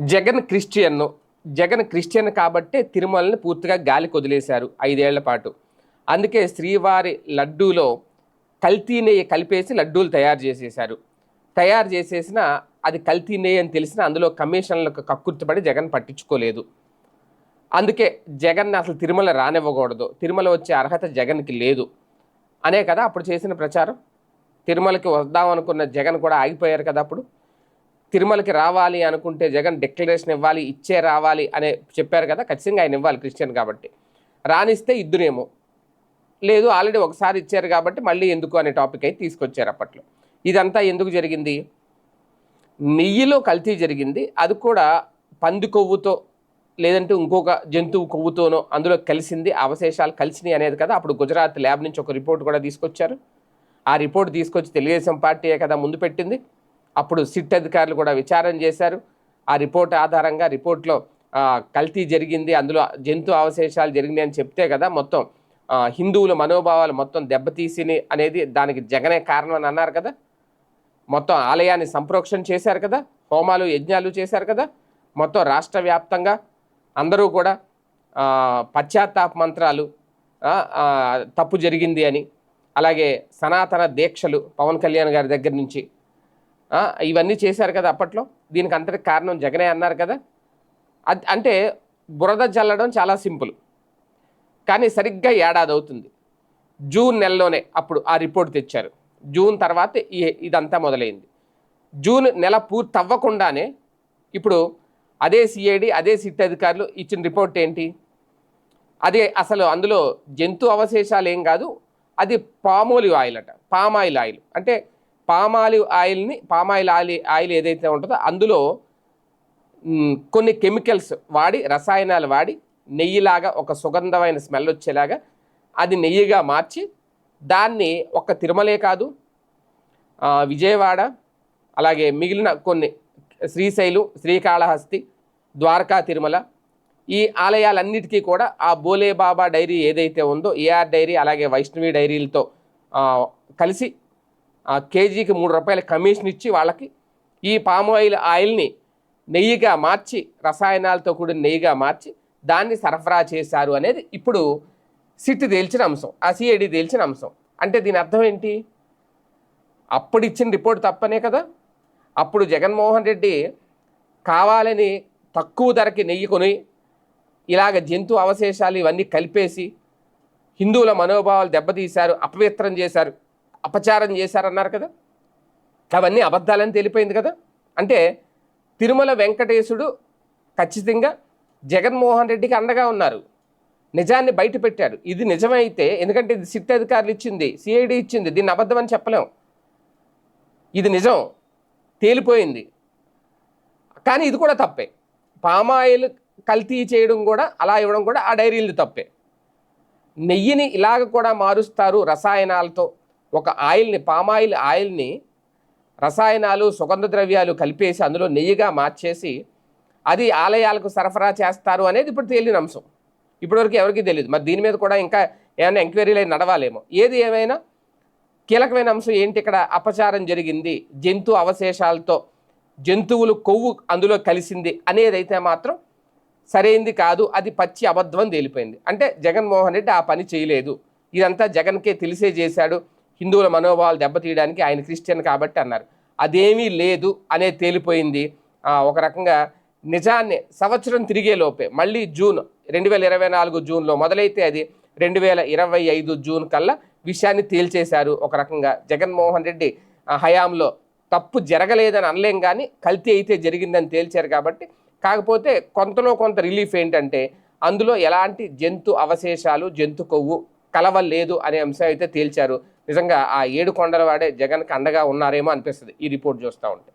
Jagan Christian Jagan Christian కాబట్టే తిరుమలని పూర్తిగా గాలి కొదిలేశారు ఐదేళ్ళ పాటు. అందుకే శ్రీవారి లడ్డూలో కల్తీ నెయ్యి కలిపేసి లడ్డూలు తయారు చేసేశారు. తయారు చేసేసిన అది కల్తీ నెయ్యి అని తెలిసిన అందులో కమిషన్లకు కక్కుర్తిపడి జగన్ పట్టించుకోలేదు. అందుకే జగన్ అసలు తిరుమల రానివ్వకూడదు. తిరుమల వచ్చే అర్హత జగన్కి లేదు. అనే కదా అప్పుడు చేసిన ప్రచారం? తిరుమలకి వద్దాం అనుకున్న జగన్ కూడా ఆగిపోయారు కదా అప్పుడు? తిరుమలకి రావాలి అనుకుంటే జగన్ డిక్లరేషన్ ఇవ్వాలి ఇచ్చే రావాలి అనే చెప్పారు కదా ఖచ్చితంగా ఆయన ఇవ్వాలి క్రిస్టియన్ కాబట్టి. రానిస్తే ఇద్దరేమో లేదు ఆల్రెడీ ఒకసారి ఇచ్చారు కాబట్టి మళ్ళీ ఎందుకు అనే టాపిక్ అయితే తీసుకొచ్చారు అప్పట్లో. ఇదంతా ఎందుకు జరిగింది? నెయ్యిలో కల్తీ జరిగింది. అది కూడా పంది కొవ్వుతో లేదంటే ఇంకొక జంతువు కొవ్వుతోనో అందులో కలిసింది. అవశేషాలు కలిసినాయి అనేది కదా అప్పుడు గుజరాత్ ల్యాబ్ నుంచి ఒక రిపోర్ట్ కూడా తీసుకొచ్చారు. ఆ రిపోర్ట్ తీసుకొచ్చి తెలుగుదేశం పార్టీయే కదా ముందు పెట్టింది. అప్పుడు సిట్ అధికారులు కూడా విచారణ చేశారు. ఆ రిపోర్ట్ ఆధారంగా రిపోర్ట్లో కల్తీ జరిగింది అందులో జంతు అవశేషాలు జరిగినాయి అని చెప్తే కదా మొత్తం హిందువుల మనోభావాలు మొత్తం దెబ్బతీసిని అనేది దానికి జగనే కారణం అని అన్నారు కదా? మొత్తం ఆలయాన్ని సంప్రోక్షణ చేశారు కదా? హోమాలు యజ్ఞాలు చేశారు కదా? మొత్తం రాష్ట్ర వ్యాప్తంగా అందరూ కూడా పశ్చాత్తాప మంత్రాలు తప్పు జరిగింది అని అలాగే సనాతన దీక్షలు పవన్ కళ్యాణ్ గారి దగ్గర నుంచి ఇవన్నీ చేశారు కదా అప్పట్లో. దీనికి అంతటి కారణం జగనే అన్నారు కదా. అది అంటే బురద చల్లడం చాలా సింపుల్. కానీ సరిగ్గా ఏడాది అవుతుంది జూన్ నెలలోనే అప్పుడు ఆ రిపోర్ట్ తెచ్చారు. జూన్ తర్వాత ఈ ఇదంతా మొదలైంది. జూన్ నెల పూర్తి అవ్వకుండానే ఇప్పుడు అదే సిఐడి అదే సిట్ అధికారులు ఇచ్చిన రిపోర్ట్ ఏంటి? అదే అసలు అందులో జంతు అవశేషాలు ఏం కాదు. అది పామోలివ్ ఆయిల్ అట పామాయిల్ ఆయిల్. అంటే పామాలివ్ ఆయిల్ని పామాయిల్ ఆయిల్ ఆయిల్ ఏదైతే ఉంటుందో అందులో కొన్ని కెమికల్స్ వాడి రసాయనాలు వాడి నెయ్యిలాగా ఒక సుగంధమైన స్మెల్ వచ్చేలాగా అది నెయ్యిగా మార్చి దాన్ని ఒక్క తిరుమలే కాదు విజయవాడ అలాగే మిగిలిన కొన్ని శ్రీశైలు శ్రీకాళహస్తి ద్వారకా తిరుమల ఈ ఆలయాలన్నిటికీ కూడా ఆ బోలే బాబా డైరీ ఏదైతే ఉందో ఏఆర్ డైరీ అలాగే వైష్ణవి డైరీలతో కలిసి కేజీకి మూడు రూపాయల కమిషన్ ఇచ్చి వాళ్ళకి ఈ పామ్ ఆయిల్ ఆయిల్ని నెయ్యిగా మార్చి రసాయనాలతో కూడిన నెయ్యిగా మార్చి దాన్ని సరఫరా చేశారు అనేది ఇప్పుడు సిట్ తేల్చిన అంశం. ఆ సిఐడి తేల్చిన అంశం. అంటే దీని అర్థం ఏంటి? అప్పుడు ఇచ్చిన రిపోర్ట్ తప్పనే కదా. అప్పుడు జగన్మోహన్ రెడ్డి కావాలని తక్కువ ధరకి నెయ్యి కొని ఇలాగ జంతు అవశేషాలు ఇవన్నీ కలిపేసి హిందువుల మనోభావాలు దెబ్బతీశారు అపవిత్రం చేశారు. అపచారం చేశారన్నారు కదా? అవన్నీ అబద్ధాలని తెలిపోయింది కదా? అంటే తిరుమల వెంకటేశుడు ఖచ్చితంగా జగన్మోహన్ రెడ్డికి అండగా ఉన్నారు. నిజాన్ని బయట పెట్టారు ఇది నిజమైతే ఎందుకంటే ఇది సిట్ అధికారులు ఇచ్చింది సిఐడి ఇచ్చింది దీన్ని అబద్ధం అని చెప్పలేం. ఇది నిజం. తేలిపోయింది. కానీ ఇది కూడా తప్పే. పామాయిల్ కల్తీ చేయడం కూడా అలా ఇవ్వడం కూడా ఆ డైరీలు తప్పే. నెయ్యిని ఇలాగ కూడా మారుస్తారు రసాయనాలతో. ఒక ఆయిల్ని పామాయిల్ ఆయిల్ని రసాయనాలు సుగంధ ద్రవ్యాలు కలిపేసి అందులో నెయ్యిగా మార్చేసి అది ఆలయాలకు సరఫరా చేస్తారు అనేది ఇప్పుడు తేలిన అంశం. ఇప్పటివరకు ఎవరికీ తెలియదు మరి దీని మీద కూడా ఇంకా ఏమైనా ఎంక్వైరీలు నడవాలేమో. ఏది ఏమైనా? కీలకమైన అంశం ఏంటి? ఇక్కడ అపచారం జరిగింది. జంతు అవశేషాలతో జంతువులు కొవ్వు అందులో కలిసింది అనేదైతే మాత్రం సరైంది కాదు. అది పచ్చి అబద్ధం తేలిపోయింది. అంటే జగన్మోహన్ రెడ్డి ఆ పని చేయలేదు. ఇదంతా జగన్కే తెలిసే చేశాడు. హిందువుల మనోభావాలు దెబ్బతీయడానికి ఆయన క్రిస్టియన్ కాబట్టి అన్నారు. అదేమీ లేదు అనేది తేలిపోయింది. ఒక రకంగా నిజాన్ని సంవత్సరం తిరిగే లోపే మళ్ళీ జూన్ రెండు వేల ఇరవై నాలుగు జూన్లో మొదలైతే అది రెండు వేల ఇరవై ఐదు జూన్ కల్లా విషయాన్ని తేల్చేశారు. ఒక రకంగా జగన్మోహన్ రెడ్డి హయాంలో తప్పు జరగలేదని అనలేం కానీ కల్తీ అయితే జరిగిందని తేల్చారు కాబట్టి కాకపోతే కొంతలో కొంత రిలీఫ్ ఏంటంటే అందులో ఎలాంటి జంతు అవశేషాలు జంతు కొవ్వు కలవలేదు అనే అంశం అయితే తేల్చారు. నిజంగా ఆ ఏడు కొండల వాడే జగన్కి అండగా ఉన్నారేమో అనిపిస్తుంది. ఈ రిపోర్ట్ చూస్తూ ఉంటే.